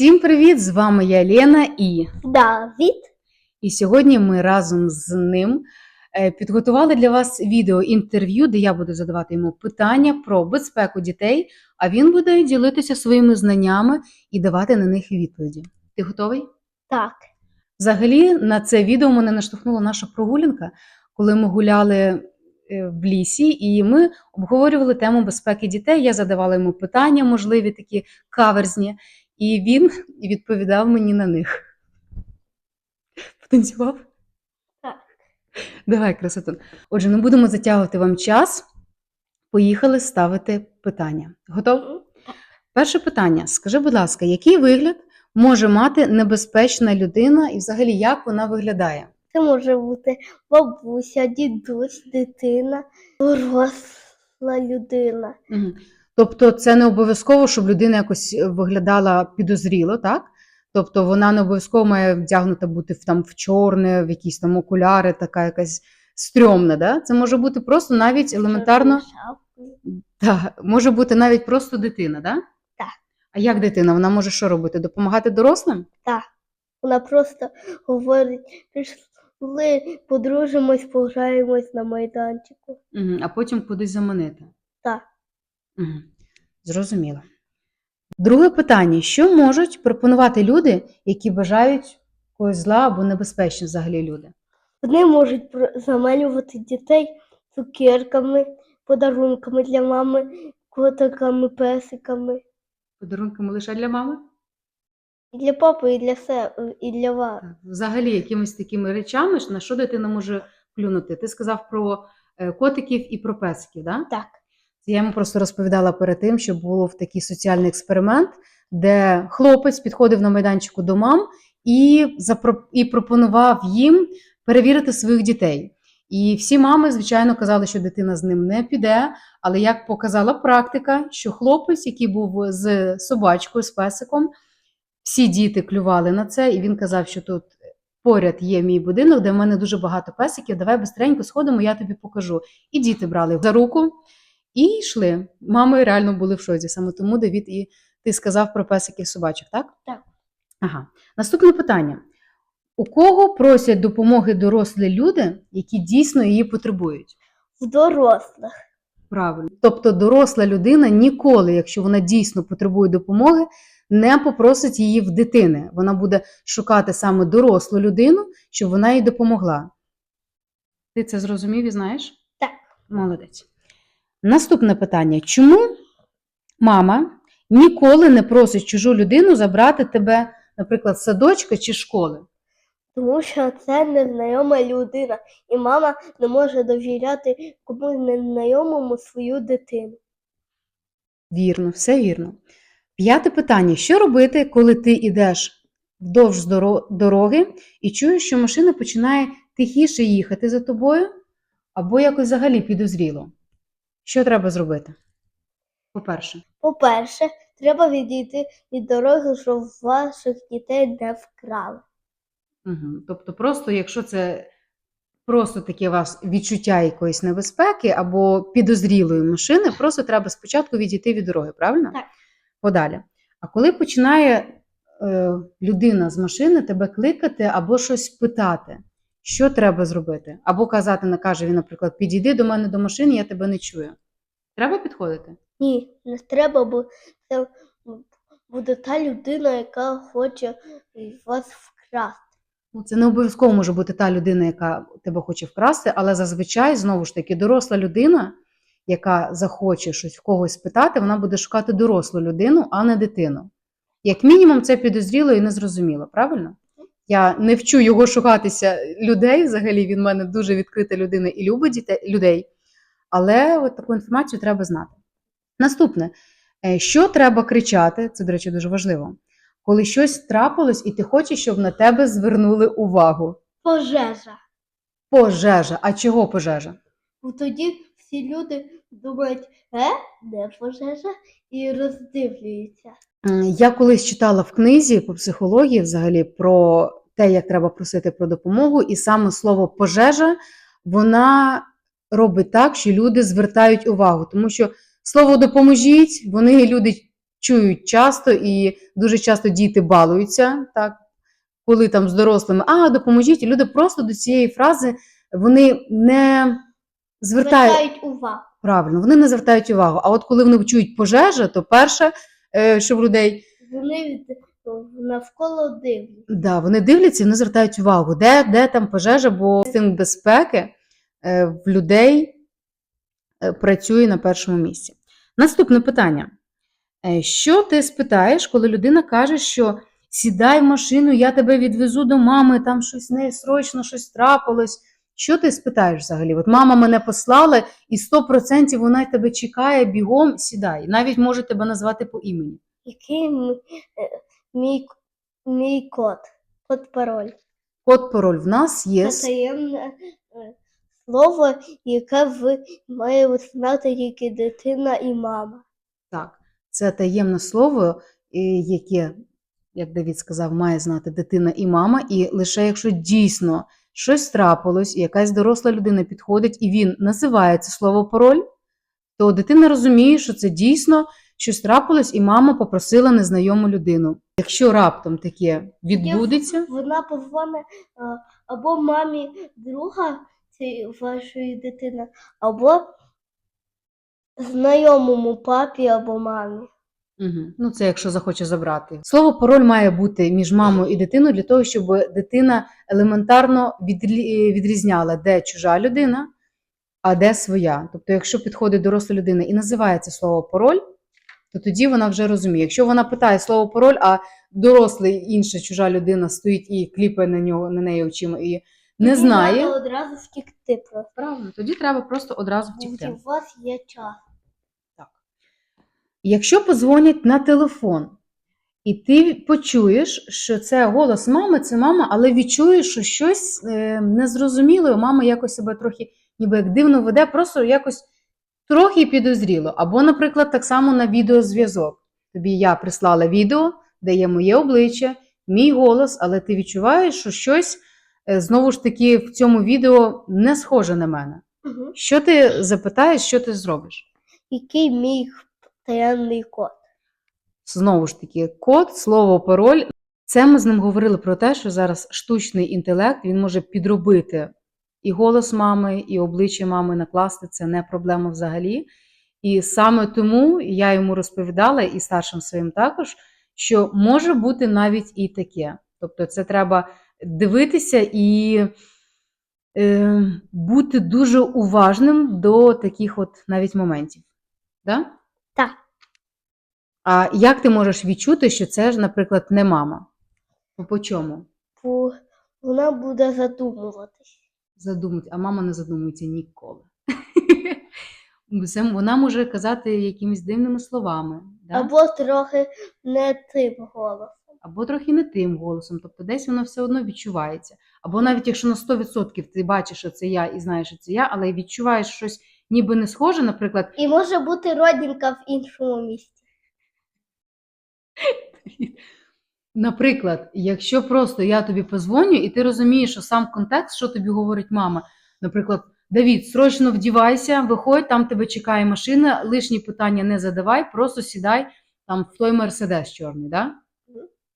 Всім привіт! З вами я Лена і. Давід. І сьогодні ми разом з ним е, підготували для вас відео інтерв'ю, де я буду задавати йому питання про безпеку дітей, а він буде ділитися своїми знаннями і давати на них відповіді. Ти готовий? Так. Взагалі, на це відео мене наштовхнула наша прогулянка, коли ми гуляли е, в лісі, і ми обговорювали тему безпеки дітей. Я задавала йому питання, можливі такі каверзні, і він відповідав мені на них. Потанцював? Так. Давай, красотун. Отже, не будемо затягувати вам час. Поїхали ставити питання. Готов? Перше питання. Скажи, будь ласка, який вигляд може мати небезпечна людина і взагалі як вона виглядає? Це може бути бабуся, дідусь, дитина, доросла людина. Мгм. Тобто, це не обов'язково, щоб людина якось е, виглядала підозріло, так? Тобто вона не обов'язково має вдягнута бути в, там, в чорне, в якісь там окуляри, така якась стрьомна. Да? Це може бути просто навіть елементарно, та, може бути навіть просто дитина, да? Так. А як дитина? Вона може що робити? Допомагати дорослим? Так. Вона просто говорить, пішли, подружимось, пограємось на майданчику. Угу. А потім кудись заманити. Так. Угу. Зрозуміло. Друге питання: що можуть пропонувати люди, які бажають когось зла або небезпечні взагалі люди? Вони можуть про- заманювати дітей цукерками, подарунками для мами, котиками, песиками. Подарунками лише для мами? І для папи, і для себе, і для вас. Так. Взагалі, якимись такими речами, на що дитина може плюнути? Ти сказав про е, котиків і про песиків, да? Так. Я йому просто розповідала перед тим, що був такий соціальний експеримент, де хлопець підходив на майданчику до мам і, запро... і пропонував їм перевірити своїх дітей. І всі мами, звичайно, казали, що дитина з ним не піде. Але як показала практика, що хлопець, який був з собачкою, з песиком, всі діти клювали на це, і він казав, що тут поряд є мій будинок, де в мене дуже багато песиків. Давай бистренько сходимо, я тобі покажу. І діти брали за руку і йшли. Мами реально були в шоці. Саме тому Давід і ти сказав про песиків собачок, так? Так. Ага. Наступне питання: у кого просять допомоги дорослі люди, які дійсно її потребують? В дорослих. Правильно. Тобто доросла людина ніколи, якщо вона дійсно потребує допомоги, не попросить її в дитини. Вона буде шукати саме дорослу людину, щоб вона їй допомогла. Ти це зрозумів і знаєш? Так. Молодець. Наступне питання: чому мама ніколи не просить чужу людину забрати тебе, наприклад, з садочка чи школи? Тому що це незнайома людина, і мама не може довіряти комусь незнайомому свою дитину. Вірно, все вірно. П'яте питання: що робити, коли ти йдеш вдовж дороги і чуєш, що машина починає тихіше їхати за тобою, або якось взагалі підозріло? Що треба зробити? По-перше, По-перше, треба відійти від дороги, щоб ваших дітей не вкрали. угу. тобто, просто якщо це просто таке у вас відчуття якоїсь небезпеки або підозрілої машини, просто треба спочатку відійти від дороги, правильно? Так. Подалі. А коли починає е, людина з машини тебе кликати або щось питати, що треба зробити? Або казати, не каже він, наприклад, підійди до мене до машини, я тебе не чую. Треба підходити? Ні, не треба, бо це буде та людина, яка хоче вас вкрасти. Ну, це не обов'язково може бути та людина, яка тебе хоче вкрасти, але зазвичай, знову ж таки, доросла людина, яка захоче щось в когось питати, вона буде шукати дорослу людину, а не дитину. Як мінімум, це підозріло і незрозуміло, правильно? Я не вчу його шукатися людей. Взагалі він в мене дуже відкрита людина і любить дітей, людей. Але от таку інформацію треба знати. Наступне, Е, що треба кричати, це, до речі, дуже важливо. Коли щось трапилось, і ти хочеш, щоб на тебе звернули увагу. Пожежа. Пожежа. А чого пожежа? Бо тоді всі люди думають, е, де пожежа? І роздивлюються. Я колись читала в книзі по психології взагалі про те, як треба просити про допомогу, і саме слово пожежа вона робить так, що люди звертають увагу, тому що слово допоможіть, вони люди чують часто, і дуже часто діти балуються, так, коли там з дорослими, а, допоможіть, і люди просто до цієї фрази вони не звертають Звертають увагу. правильно, вони не звертають увагу. А от коли вони чують пожежа, то перше, е, що в людей Вони навколо дивляться. Да, вони дивляться і вони звертають увагу, де, де там пожежа, бо інстинкт безпеки е, в людей е, працює на першому місці. Наступне питання. Е, Що ти спитаєш, коли людина каже, що сідай в машину, я тебе відвезу до мами, там щось з нею срочно щось трапилось. Що ти спитаєш взагалі? От мама мене послала, і 100% вона тебе чекає, бігом сідай. Навіть може тебе назвати по імені. Який мій, мій код? Код пароль. Код пароль в нас є. Це таємне е, слово, яке ви має знати тільки дитина і мама. Так, це таємне слово, е, яке, як Давід сказав, має знати дитина і мама. І лише якщо дійсно щось трапилось, і якась доросла людина підходить, і він називає це слово пароль, то дитина розуміє, що це дійсно щось трапилось, і мама попросила незнайому людину. Якщо раптом таке відбудеться, Вона позвонить е, або мамі друга цієї вашої дитини, або знайомому папі або мамі. Угу. Ну, це якщо захоче забрати. Слово пароль має бути між мамою і дитиною для того, щоб дитина елементарно відрізняла, де чужа людина, а де своя. Тобто, якщо підходить доросла людина і називає це слово пароль, то тоді вона вже розуміє. Якщо вона питає слово пароль, а дорослий інша чужа людина стоїть і кліпає на нього на неї очима і не Тоді знає, треба одразу втікти просто. правильно, тоді треба просто одразу втікти. У вас є час. Якщо позвонять на телефон, і ти почуєш, що це голос мами, це мама, але відчуєш, що щось е, незрозуміло, мама якось себе трохи ніби як дивно веде, просто якось трохи підозріло. Або, наприклад, так само на відеозв'язок. Тобі я прислала відео, де є моє обличчя, мій голос, але ти відчуваєш, що щось е, знову ж таки в цьому відео не схоже на мене. Угу. Що ти запитаєш, що ти зробиш? Який мій таємний код? Знову ж таки, код, слово, пароль. Це ми з ним говорили про те, що зараз штучний інтелект він може підробити і голос мами, і обличчя мами накласти. Це не проблема взагалі. І саме тому я йому розповідала і старшим своїм також, що може бути навіть і таке. Тобто, це треба дивитися і е, бути дуже уважним до таких от навіть моментів. Да? Так. А як ти можеш відчути, що це ж, наприклад, не мама? По, чому? Бо вона буде задумуватись. Задумать, а мама не задумується ніколи. Вона може казати якимись дивними словами, да? або... Або трохи не тим голосом. Або трохи не тим голосом, тобто десь воно все одно відчувається. Або навіть якщо на 100% ти бачиш, що це я і знаєш, що це я, але відчуваєш щось ніби не схоже, наприклад, І може бути родинка в іншому місці. Наприклад, якщо просто я тобі позвоню, і ти розумієш, що сам контекст, що тобі говорить мама, наприклад, Давід, срочно вдівайся, виходь, там тебе чекає машина, лишні питання не задавай, просто сідай там в той мерседес чорний. Да?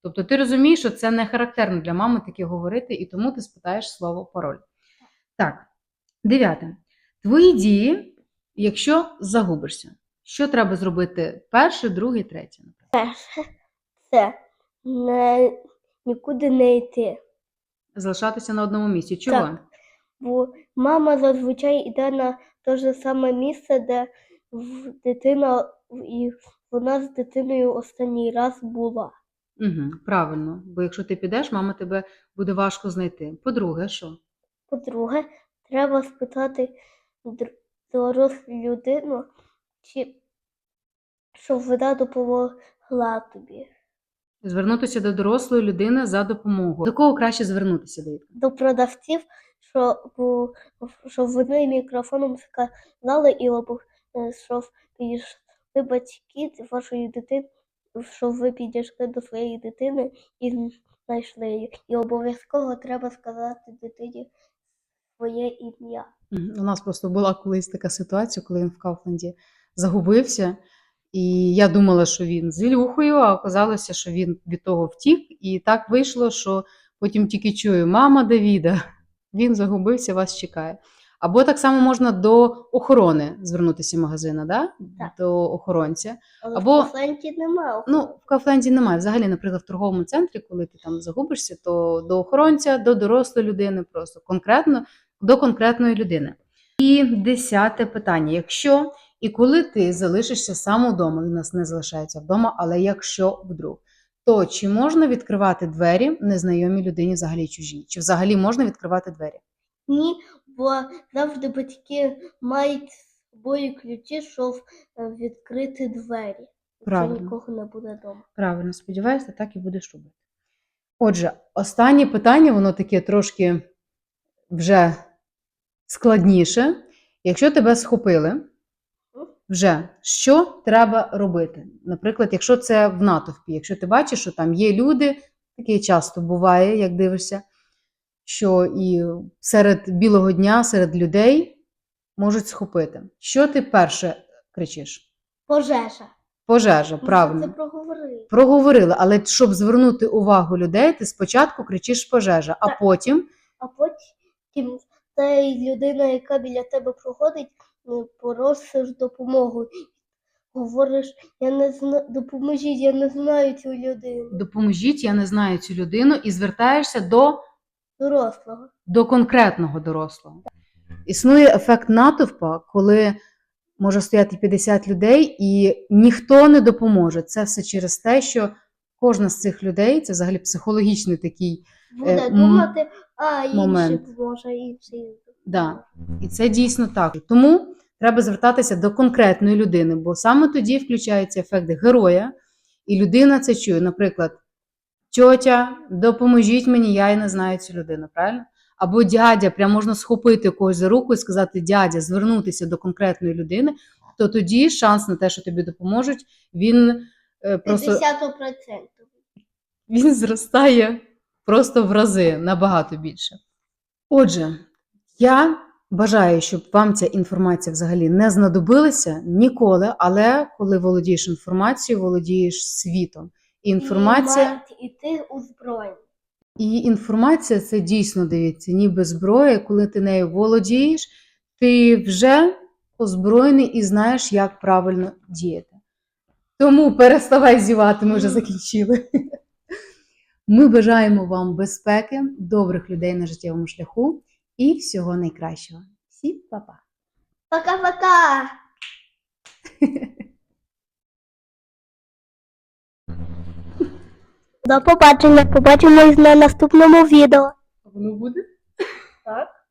Тобто ти розумієш, що це не характерно для мами таке говорити, і тому ти спитаєш слово пароль. Так, дев'яте. Твої дії, якщо загубишся, що треба зробити перше, друге, третє? наприклад? Перше, це не, нікуди не йти. Залишатися на одному місці. Чого? Так. Бо мама зазвичай йде на те ж саме місце, де дитина і вона з дитиною останній раз була. Угу, правильно. Бо якщо ти підеш, мама тебе буде важко знайти. По-друге, що? По-друге, треба спитати дорослу людину, чи щоб вона допомогла тобі. Звернутися до дорослої людини за допомогою. До кого краще звернутися, Давид? До продавців, що, бу- щоб вони мікрофоном сказали, і е, щоб підійшли батьки вашої дитини, щоб ви підійшли до своєї дитини і знайшли її. І обов'язково треба сказати дитині своє ім'я. У нас просто була колись така ситуація, коли він в Кауфланді загубився, І я думала, що він з Ілюхою, а оказалося, що він від того втік. І так вийшло, що потім тільки чую: мама Давіда, він загубився, вас чекає. Або так само можна до охорони звернутися магазина, да? Так. до охоронця. Але Або- в Кафленті немає. Ну, в Кафленді немає. Взагалі, наприклад, в торговому центрі, коли ти там загубишся, то до охоронця, до дорослої людини, просто конкретно до конкретної людини. І десяте питання: якщо і коли ти залишишся сам удома, він нас не залишається вдома, але якщо вдруг, то чи можна відкривати двері незнайомій людині, взагалі чужій? Чи взагалі можна відкривати двері? Ні, бо завжди батьки мають з собою ключі, щоб е, відкрити двері. Правильно. нікого не буде вдома. Правильно, сподіваюся, так і будеш робити. Отже, останнє питання, воно таке трошки вже складніше. Якщо тебе схопили, вже що треба робити? Наприклад, якщо це в натовпі, якщо ти бачиш, що там є люди, таке часто буває, як дивишся, що і серед білого дня, серед людей можуть схопити. Що ти перше кричиш? Пожежа. Пожежа, Ми правильно. Це проговорили. Проговорили, але щоб звернути увагу людей, ти спочатку кричиш пожежа, а потім А потім та людина, яка біля тебе проходить, ну, просиш допомогу. Говориш, я не знаю, допоможіть, я не знаю цю людину. допоможіть, я не знаю цю людину, і звертаєшся до, Дорослого. до конкретного дорослого. Існує ефект натовпа, коли може стояти 50 людей, і ніхто не допоможе. Це все через те, що кожна з цих людей це взагалі психологічний такий. Буде Е, думати, а інший може, інший. Да. І це дійсно так. Тому треба звертатися до конкретної людини, бо саме тоді включається ефект героя, і людина це чує. Наприклад, тьотя, допоможіть мені, я і не знаю цю людину, правильно? Або дядя, прям можна схопити когось за руку і сказати дядя, звернутися до конкретної людини, то тоді шанс на те, що тобі допоможуть, він е, просто 50%. він зростає просто в рази набагато більше. Отже, я бажаю, щоб вам ця інформація взагалі не знадобилася ніколи, але коли володієш інформацією, володієш світом. І інформація, І мають іти у зброю. і інформація це дійсно дивіться, ніби зброя, коли ти нею володієш, ти вже озброєний і знаєш, як правильно діяти. Тому переставай зівати, ми вже закінчили. Ми бажаємо вам безпеки, добрих людей на життєвому шляху і всього найкращого. Всім па-па! Пока-пока! До побачення. Побачимось на наступному відео. Воно буде? Так.